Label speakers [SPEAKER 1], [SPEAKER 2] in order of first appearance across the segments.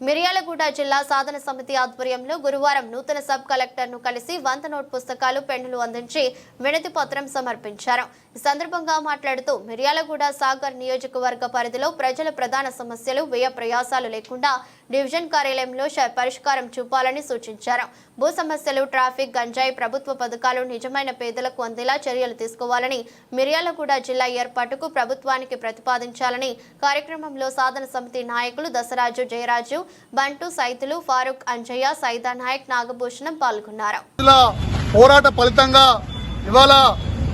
[SPEAKER 1] మిర్యాలగూడ జిల్లా సాధన సమితి ఆధ్వర్యంలో గురువారం నూతన సబ్ కలెక్టర్ను కలిసి వంద నోట్ పుస్తకాలు పెన్నులు అందించి వినతి పత్రం సమర్పించారు. ఈ సందర్భంగా మాట్లాడుతూ మిర్యాలగూడ సాగర్ నియోజకవర్గ పరిధిలో ప్రజల ప్రధాన సమస్యలు వ్యయ ప్రయాసాలు లేకుండా డివిజన్ కార్యాలయంలో పరిష్కారం చూపాలని సూచించారు. భూ సమస్యలు ట్రాఫిక్ గంజాయి ప్రభుత్వ పథకాలు నిజమైన పేదలకు అందేలా చర్యలు తీసుకోవాలని మిర్యాలగూడ జిల్లా ఏర్పాటుకు ప్రభుత్వానికి ప్రతిపాదించాలని కార్యక్రమంలో సాధన సమితి నాయకులు దసరాజు జయరాజు బంటు సైతులు ఫారూక్ అంజయ్య సైదా నాయక్ నాగభూషణం పాల్గొన్నారు.
[SPEAKER 2] పోరాట ఫలితంగా ఇవాళ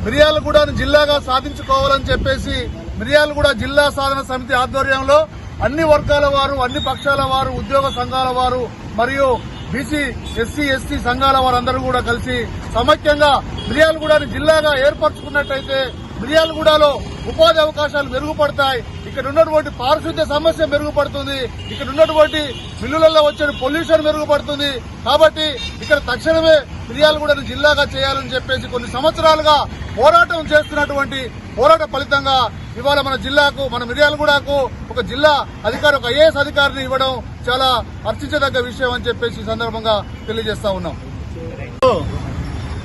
[SPEAKER 2] మిర్యాలగూడను జిల్లాగా సాధించుకోవాలని చెప్పేసి మిర్యాలగూడ జిల్లా సాధన సమితి ఆధ్వర్యంలో అన్ని వర్గాల వారు అన్ని పక్షాల వారు ఉద్యోగ సంఘాల వారు మరియు బీసీ ఎస్సీ ఎస్టీ సంఘాల వారందరూ కూడా కలిసి సమైక్యంగా మిర్యాలగూడని జిల్లాగా ఏర్పరచుకున్నట్టయితే మిర్యాలగూడలో ఉపాధి అవకాశాలు మెరుగుపడతాయి. ఇక్కడ ఉన్నటువంటి పారిశుద్ధ్య సమస్య మెరుగుపడుతుంది. ఇక్కడ ఉన్నటువంటి మిల్లులలో వచ్చే పొల్యూషన్ మెరుగుపడుతుంది. కాబట్టి ఇక్కడ తక్షణమే మిర్యాలగూడను జిల్లాగా చేయాలని చెప్పేసి కొన్ని సంవత్సరాలుగా పోరాటం చేస్తున్నటువంటి పోరాట ఫలితంగా ఇవాళ మన జిల్లాకు మన మిర్యాలగూడకు ఒక జిల్లా అధికారి ఒక ఐఏఎస్ అధికారిని ఇవ్వడం చాలా అర్చించదగ్గ విషయం అని చెప్పేసి సందర్భంగా తెలియజేస్తా ఉన్నాం.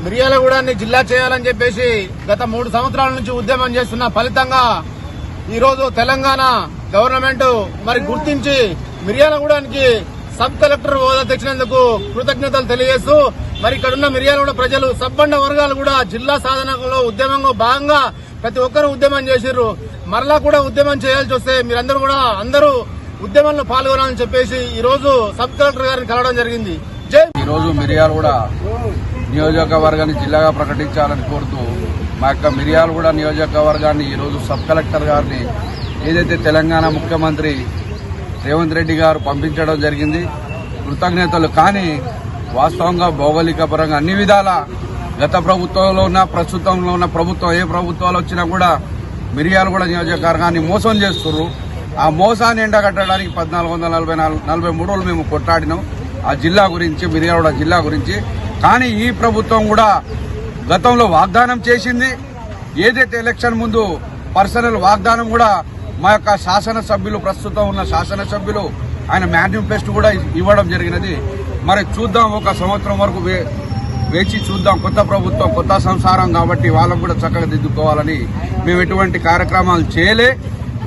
[SPEAKER 3] మిర్యాలగూడాన్ని జిల్లా చేయాలని చెప్పేసి గత మూడు సంవత్సరాల నుంచి ఉద్యమం చేస్తున్న ఫలితంగా ఈరోజు తెలంగాణ గవర్నమెంట్ మరి గుర్తించి మిర్యాలగూడానికి సబ్ కలెక్టర్ హోదా తెచ్చినందుకు కృతజ్ఞతలు తెలియజేస్తూ మరి ఇక్కడున్న మిర్యాలగూడ ప్రజలు సబ్బండ వర్గాలు కూడా జిల్లా సాధనలో ఉద్యమంలో భాగంగా ప్రతి ఒక్కరు ఉద్యమం చేసిర్రు. మరలా కూడా ఉద్యమం చేయాల్సి వస్తే మీరందరూ కూడా అందరూ ఉద్యమంలో పాల్గొనాలని చెప్పేసి ఈ రోజు సబ్ కలెక్టర్ గారిని కలవడం జరిగింది. జై
[SPEAKER 4] ఈరోజు మిర్యాలగూడ నియోజకవర్గాన్ని జిల్లాగా ప్రకటించాలని కోరుతూ మా యొక్క మిర్యాలగూడ నియోజకవర్గాన్ని ఈరోజు సబ్ కలెక్టర్ గారిని ఏదైతే తెలంగాణ ముఖ్యమంత్రి రేవంత్ రెడ్డి గారు పంపించడం జరిగింది కృతజ్ఞతలు. కానీ వాస్తవంగా భౌగోళిక పరంగా అన్ని విధాల గత ప్రభుత్వంలో ఉన్న ప్రస్తుతంలో ఉన్న ప్రభుత్వం ఏ ప్రభుత్వాలు వచ్చినా కూడా మిర్యాలగూడ నియోజకవర్గాన్ని మోసం చేస్తున్నారు ఆ మోసాన్ని ఎండగట్టడానికి పద్నాలుగు వందల నలభై నాలుగు నలభై మూడు రోజులు మేము కొట్టాడినాం ఆ జిల్లా గురించి మిర్యాలగూడ జిల్లా గురించి. కానీ ఈ ప్రభుత్వం కూడా గతంలో వాగ్దానం చేసింది. ఏదైతే ఎలక్షన్ ముందు పర్సనల్ వాగ్దానం కూడా మా యొక్క శాసనసభ్యులు ప్రస్తుతం ఉన్న శాసనసభ్యులు ఆయన మేనిఫెస్టో కూడా ఇవ్వడం జరిగినది. మరి చూద్దాం ఒక సంవత్సరం వరకు వే- వేచి చూద్దాం. కొత్త ప్రభుత్వం కొత్త సంసారం కాబట్టి వాళ్ళకు కూడా చక్కగా దిద్దుకోవాలని మేము ఎటువంటి కార్యక్రమాలు చేయలే.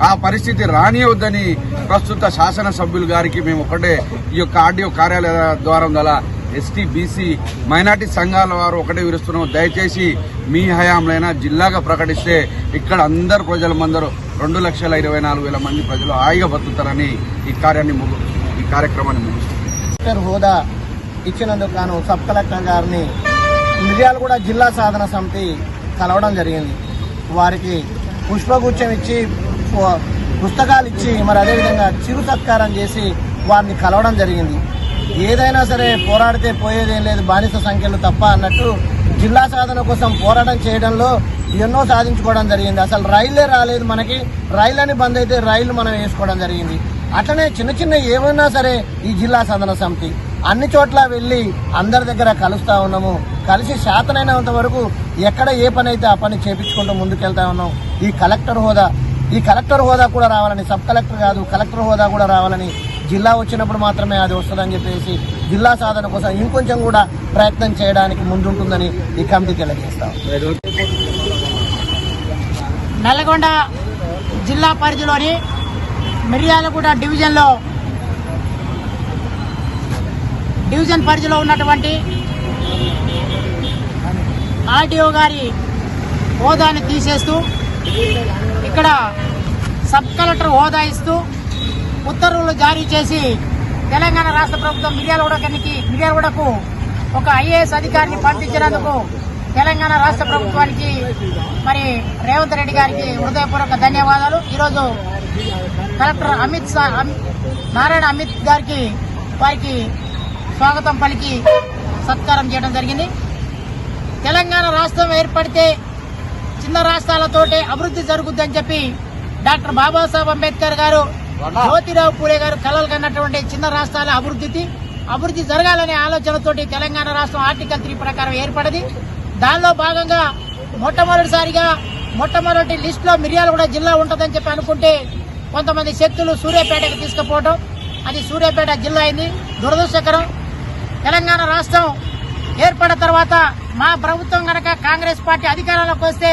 [SPEAKER 4] ఆ పరిస్థితి రానియవద్దని ప్రస్తుత శాసనసభ్యులు గారికి మేము ఒకటే ఈ యొక్క ఆర్డీఓ కార్యాలయ ద్వారా ఎస్టీ బీసీ మైనార్టీ సంఘాల వారు ఒకటే విరుస్తున్నాం. దయచేసి మీ హయాంలైనా జిల్లాగా ప్రకటిస్తే ఇక్కడ అందరు ప్రజలందరూ రెండు లక్షల ఇరవై నాలుగు వేల మంది ప్రజలు హాయిగా బతుకుతారని ఈ కార్యాన్ని ముగు ఈ కార్యక్రమాన్ని
[SPEAKER 5] ముగిస్తారు హోదా ఇచ్చినందుకు గాను సబ్ కలెక్టర్ గారిని మిర్యాలగూడ జిల్లా సాధన సమితి కలవడం జరిగింది. వారికి పుష్పగుచ్చం ఇచ్చి పుస్తకాలు ఇచ్చి మరి అదేవిధంగా చిరు సత్కారం చేసి వారిని కలవడం జరిగింది. ఏదైనా సరే పోరాడితే పోయేదేం లేదు బానిస సంఖ్యలు తప్ప అన్నట్టు జిల్లా సాధన కోసం పోరాటం చేయడంలో ఎన్నో సాధించుకోవడం జరిగింది. అసలు రైలే రాలేదు మనకి. రైళ్ళని బంద్ అయితే రైలు మనం వేసుకోవడం జరిగింది. అట్లనే చిన్న చిన్న ఏమైనా సరే ఈ జిల్లా సాధన సమితి. అన్ని చోట్ల వెళ్ళి అందరి దగ్గర కలుస్తూ ఉన్నాము. కలిసి శాతనైనంత వరకు ఎక్కడ ఏ పని అయితే ఆ పని చేపించుకుంటూ ముందుకెళ్తా ఉన్నాం. ఈ కలెక్టర్ హోదా. ఈ కలెక్టర్ హోదా కూడా రావాలని సబ్ కలెక్టర్ కాదు కలెక్టర్ హోదా కూడా రావాలని జిల్లా వచ్చినప్పుడు మాత్రమే అది వస్తుందని చెప్పేసి జిల్లా సాధన కోసం ఇంకొంచెం కూడా ప్రయత్నం చేయడానికి ముందుంటుందని ఈ కమిటీ తెలియజేస్తాం.
[SPEAKER 6] నల్గొండ జిల్లా పరిధిలోని మిర్యాలగూడ డివిజన్లో డివిజన్ పరిధిలో ఉన్నటువంటి ఆర్టీఓ గారి హోదాని తీసేస్తూ ఇక్కడ సబ్ కలెక్టర్ హోదా ఇస్తూ ఉత్తర్వులు జారీ చేసి తెలంగాణ రాష్ట్ర ప్రభుత్వం మిర్యాలగూడకి మిర్యాలగూడకు ఒక ఐఏఎస్ అధికారిని పంపించినందుకు తెలంగాణ రాష్ట్ర ప్రభుత్వానికి మరి రేవంత్ రెడ్డి గారికి హృదయపూర్వక ధన్యవాదాలు. ఈరోజు కలెక్టర్ అమిత్ షా నారాయణ అమిత్ గారికి వారికి స్వాగతం పలికి సత్కారం చేయడం జరిగింది. తెలంగాణ రాష్ట్రం ఏర్పడితే చిన్న రాష్ట్రాలతోటే అభివృద్ధి జరుగుద్దని చెప్పి డాక్టర్ బాబాసాహెబ్ అంబేద్కర్ గారు జ్యోతిరావు పూలే గారు కలలు కన్నటువంటి చిన్న రాష్ట్రాల అభివృద్ధికి అభివృద్ధి జరగాలనే ఆలోచనతోటి తెలంగాణ రాష్ట్రం ఆర్టికల్ త్రీ ప్రకారం ఏర్పడింది. దానిలో భాగంగా మొట్టమొదటిసారిగా మొట్టమొదటి లిస్టులో మిర్యాలగూడ జిల్లా ఉంటుందని చెప్పి అనుకుంటే కొంతమంది శక్తులు సూర్యాపేటకు తీసుకుపోవడం అది సూర్యాపేట జిల్లా అయింది. దురదృష్టకరం. తెలంగాణ రాష్ట్రం ఏర్పడిన తర్వాత మా ప్రభుత్వం కనుక కాంగ్రెస్ పార్టీ అధికారంలోకి వస్తే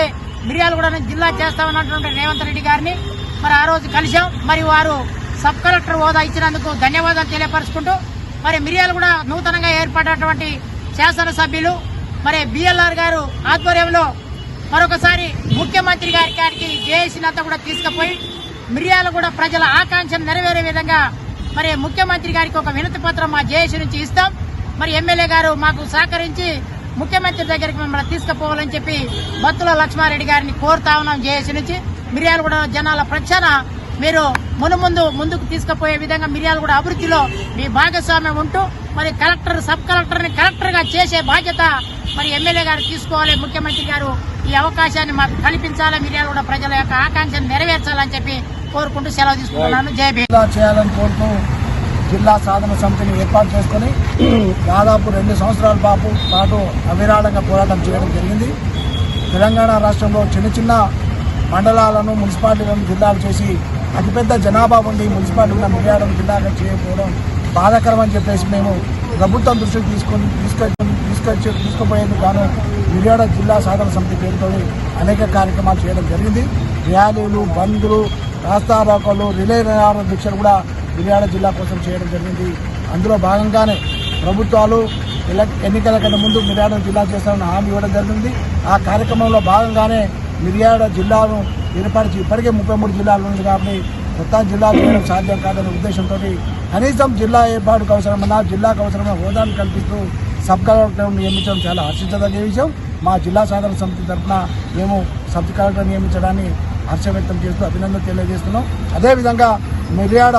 [SPEAKER 6] మిర్యాలగూడ జిల్లా చేస్తామన్నటువంటి రేవంత్ రెడ్డి గారిని మరి ఆ రోజు కలిశాం. మరి వారు సబ్ కలెక్టర్ హోదా ఇచ్చినందుకు ధన్యవాదాలు తెలియపరుచుకుంటూ మరి మిర్యాలగూడ నూతనంగా ఏర్పడినటువంటి శాసనసభ్యులు మరి బిఎల్ఆర్ గారు ఆధ్వర్యంలో మరొకసారి ముఖ్యమంత్రి గారి గారికి జేఏసీనంతా కూడా తీసుకుపోయి మిర్యాలగూడ ప్రజల ఆకాంక్షను నెరవేరే విధంగా మరి ముఖ్యమంత్రి గారికి ఒక వినతి పత్రం మా జేఏసీ నుంచి ఇస్తాం. మరి ఎమ్మెల్యే గారు మాకు సహకరించి ముఖ్యమంత్రి దగ్గరికి మిమ్మల్ని తీసుకుపోవాలని చెప్పి బత్తుల లక్ష్మారెడ్డి గారిని కోరుతా ఉన్నాం జేఏసీ నుంచి. మిర్యాలగూడ జనాల ప్రక్షాళన మీరు మునుముందు ముందుకు తీసుకుపోయే విధంగా మిర్యాలగూడ అభివృద్ధిలో మీ భాగస్వామ్యం ఉంటూ మరి కలెక్టర్ సబ్ కలెక్టర్ని కలెక్టర్గా చేసే బాధ్యత మరి ఎమ్మెల్యే గారు తీసుకోవాలి. ముఖ్యమంత్రి గారు ఈ అవకాశాన్ని మాకు కల్పించాలి. మిర్యాలగూడ ప్రజల యొక్క ఆకాంక్షను నెరవేర్చాలని చెప్పి కోరుకుంటూ సెలవు తీసుకుంటున్నాను. జై భీమ్.
[SPEAKER 7] జిల్లా చేయాలని కోరుతూ జిల్లా సాధన సమితిని ఏర్పాటు చేసుకుని దాదాపు రెండు సంవత్సరాల పాటు పాటు అవిరాళంగా పోరాటం చేయడం జరిగింది. తెలంగాణ రాష్ట్రంలో చిన్న చిన్న మండలాలను మున్సిపాలిటీలను జిల్లాలు చేసి అతిపెద్ద జనాభా ఉండి మున్సిపాలిటీలను మిర్యాడం జిల్లాగా చేయకపోవడం బాధాకరం అని చెప్పేసి మేము ప్రభుత్వం దృష్టికి తీసుకొని తీసుకొచ్చి తీసుకొచ్చి తీసుకుపోయేందుకు గాను మిర్యాడ జిల్లా సాధన సమితి పేరుతో అనేక కార్యక్రమాలు చేయడం జరిగింది. ర్యాలీలు బంద్లు రాస్తారోకలు రిలే నిరాహార దీక్షలు కూడా మిర్యాడ జిల్లా కోసం చేయడం జరిగింది. అందులో భాగంగానే ప్రభుత్వాలు ఎన్నికల కన్నా ముందు మిర్యాడ జిల్లా చేస్తామని హామీ ఇవ్వడం జరిగింది. ఆ కార్యక్రమంలో భాగంగానే మిర్యాడ జిల్లాను ఏర్పరిచి ఇప్పటికే ముప్పై మూడు జిల్లాలు ఉంది కాబట్టి కొత్త జిల్లాలు చేయడం సాధ్యం కాదనే ఉద్దేశంతో కనీసం జిల్లా ఏర్పాటుకు అవసరమైన జిల్లాకు అవసరమైన హోదాను కల్పిస్తూ సబ్ కలెక్టర్ నియమించడం చాలా హర్షించదగ్గ విషయం. మా జిల్లా సాధన సమితి తరఫున మేము సబ్ కలెక్టర్ నియమించడాన్ని హర్షం వ్యక్తం చేస్తూ అభినందన తెలియజేస్తున్నాం. అదేవిధంగా మిర్యాడ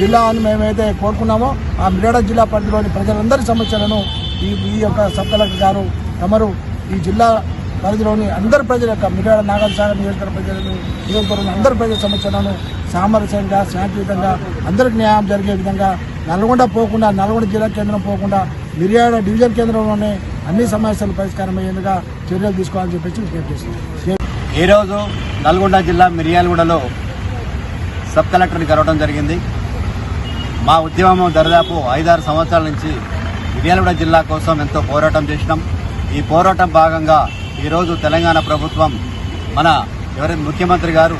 [SPEAKER 7] జిల్లా అని మేమైతే కోరుకున్నామో ఆ మిర్యాడ జిల్లా పరిధిలోని ప్రజలందరి సమస్యలను ఈ ఈ యొక్క సబ్ కలెక్టర్ గారు తమరు ఈ జిల్లా పరిధిలోని అందరి ప్రజల యొక్క మిర్యాడ నాగర్ నియోజకవర్గ ప్రజలను నియోజకవర్గం అందరి ప్రజల సమస్యలను సామరస్యంగా శాంతియుతంగా అందరికి న్యాయం జరిగే విధంగా నల్గొండ పోకుండా నల్గొండ జిల్లా కేంద్రం పోకుండా మిర్యాడ డివిజన్ కేంద్రంలోనే అన్ని సమస్యలు పరిష్కారమయ్యేందుగా చర్యలు తీసుకోవాలని చెప్పేసి విజ్ఞప్తి చేస్తున్నాం.
[SPEAKER 8] ఈరోజు నల్గొండ జిల్లా మిర్యాలగూడలో సబ్ కలెక్టర్ని కలవడం జరిగింది. మా ఉద్యమం దరిదాపు ఐదారు సంవత్సరాల నుంచి మిర్యాలగూడ జిల్లా కోసం ఎంతో పోరాటం చేసినాం. ఈ పోరాటం భాగంగా ఈరోజు తెలంగాణ ప్రభుత్వం మన ఎవరైనా ముఖ్యమంత్రి గారు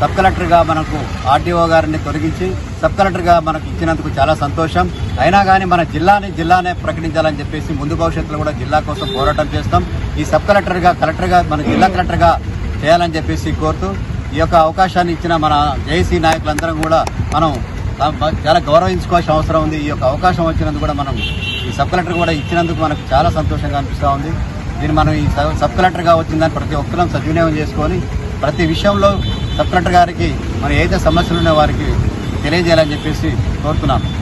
[SPEAKER 8] సబ్ కలెక్టర్గా మనకు ఆర్డీఓ గారిని తొలగించి సబ్ కలెక్టర్గా మనకు ఇచ్చినందుకు చాలా సంతోషం. అయినా కానీ మన జిల్లాని జిల్లానే ప్రకటించాలని చెప్పేసి ముందు భవిష్యత్తులో కూడా జిల్లా కోసం పోరాటం చేస్తాం. ఈ సబ్ కలెక్టర్గా కలెక్టర్గా మన జిల్లా కలెక్టర్గా చేయాలని చెప్పేసి కోరుతూ ఈ యొక్క అవకాశాన్ని ఇచ్చిన మన జేఏసీ నాయకులందరం కూడా మనం చాలా గౌరవించుకోవాల్సిన అవసరం ఉంది. ఈ యొక్క అవకాశం వచ్చినందుకు కూడా మనం ఈ సబ్ కలెక్టర్ కూడా ఇచ్చినందుకు మనకు చాలా సంతోషంగా అనిపిస్తూ ఉంది. దీన్ని మనం ఈ సబ్- కలెక్టర్గా వచ్చిందని ప్రతి ఒక్కరం సద్వినియోగం చేసుకొని ప్రతి విషయంలో సబ్ కలెక్టర్ గారికి మనం ఏదైతే సమస్యలు ఉన్నాయో వారికి తెలియజేయాలని చెప్పేసి కోరుతున్నాను.